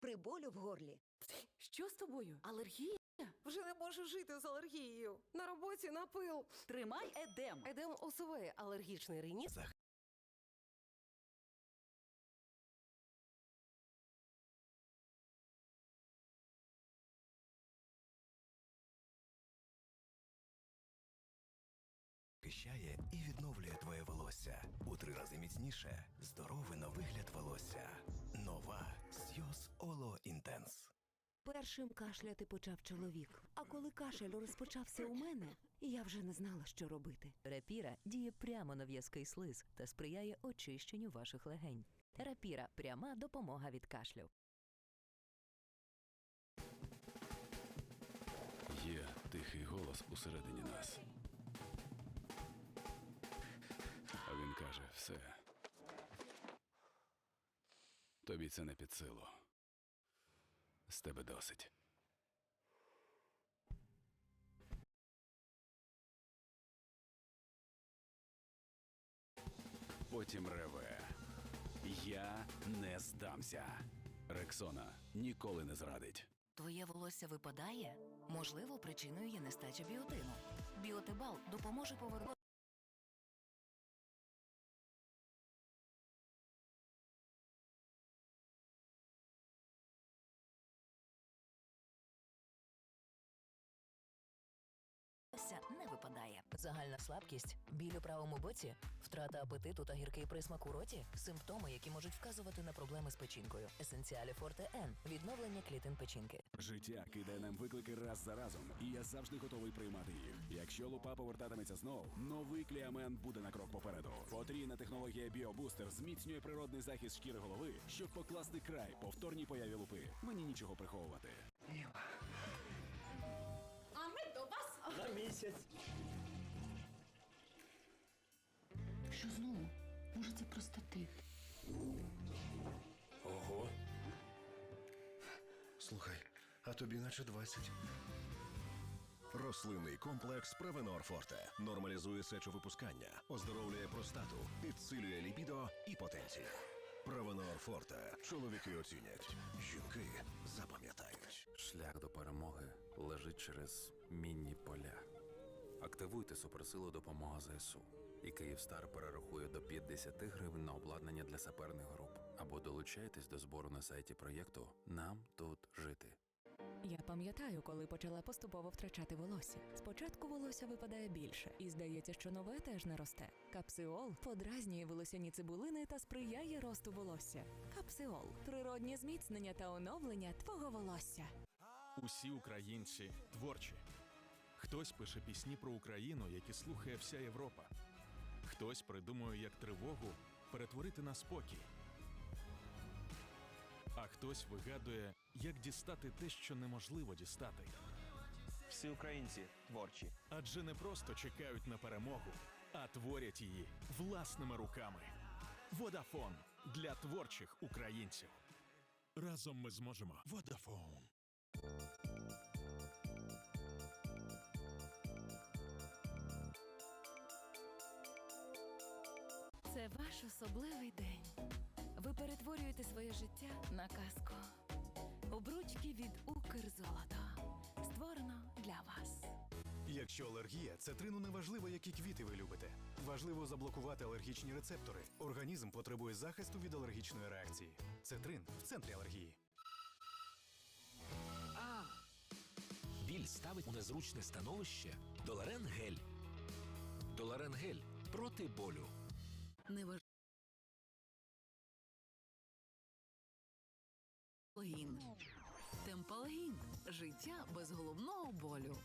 при болю в горлі. Що з тобою? Алергія? Вже не можу жити з алергією. На роботі на пил. Тримай едем. Едем ОСВ алергічний риніт. Захищає і відновлює твоє волосся. У Першим кашляти почав чоловік. А коли кашель розпочався у мене, я вже не знала, що робити. Рапіра діє прямо на в'язкий слиз та сприяє очищенню ваших легень. Рапіра пряма допомога від кашлю. Є тихий голос усередині нас. А він каже: все. Тобі це не під силу. З тебе досить. Потім реве. Я не здамся. Рексона ніколи не зрадить. Твоє волосся випадає? Можливо, причиною є нестача біотину. Біотибал допоможе повернути. Волосся не випадає. Загальна слабкість, біль у правому боці, втрата апетиту та гіркий присмак у роті симптоми, які можуть вказувати на проблеми з печінкою. Есенціалі Форте Н відновлення клітин печінки. Життя кидає нам виклики раз за разом, і я завжди готовий приймати їх. Якщо лупа повертатиметься знов, новий кліамен буде на крок попереду. Потрійна технологія Біобустер зміцнює природний захист шкіри голови, щоб покласти край повторній появі лупи. Мені нічого приховувати. А вас. Що знову? Може, це простатит? Ого. Слухай, а тобі наче 20. Рослинний комплекс Провенор Форте нормалізує сечовипускання, оздоровлює простату, підсилює лібідо і потенцію. Провенор Форте. Чоловіки оцінять, жінки запам'ятають. Шлях до через мінні поля. Активуйте суперсилу допомога ЗСУ. І Київстар перерахує до 50 гривень на обладнання для саперних груп. Або долучайтесь до збору на сайті проєкту Нам тут жити. Я пам'ятаю, коли почала поступово втрачати волосся. Спочатку волосся випадає більше, і здається, що нове теж не росте. Капсиол подразнює волосяні цибулини та сприяє росту волосся. Капсиол природні зміцнення та оновлення твого волосся. Усі українці творчі. Хтось пише пісні про Україну, які слухає вся Європа. Хтось придумує, як тривогу перетворити на спокій. А хтось вигадує, як дістати те, що неможливо дістати. Всі українці творчі. Адже не просто чекають на перемогу, а творять її власними руками. Водафон для творчих українців. Разом ми зможемо. Водафон. Це ваш особливий день. Ви перетворюєте своє життя на казку. Обручки від Укрзолото. Створено для вас. Якщо алергія, цитрину не важливо, які квіти ви любите. Важливо заблокувати алергічні рецептори. Організм потребує захисту від алергічної реакції. Цитрин в центрі алергії. А біль ставить у незручне становище. Доларен гель. Доларен гель проти болю. Не Темпалгін. Життя без головного болю.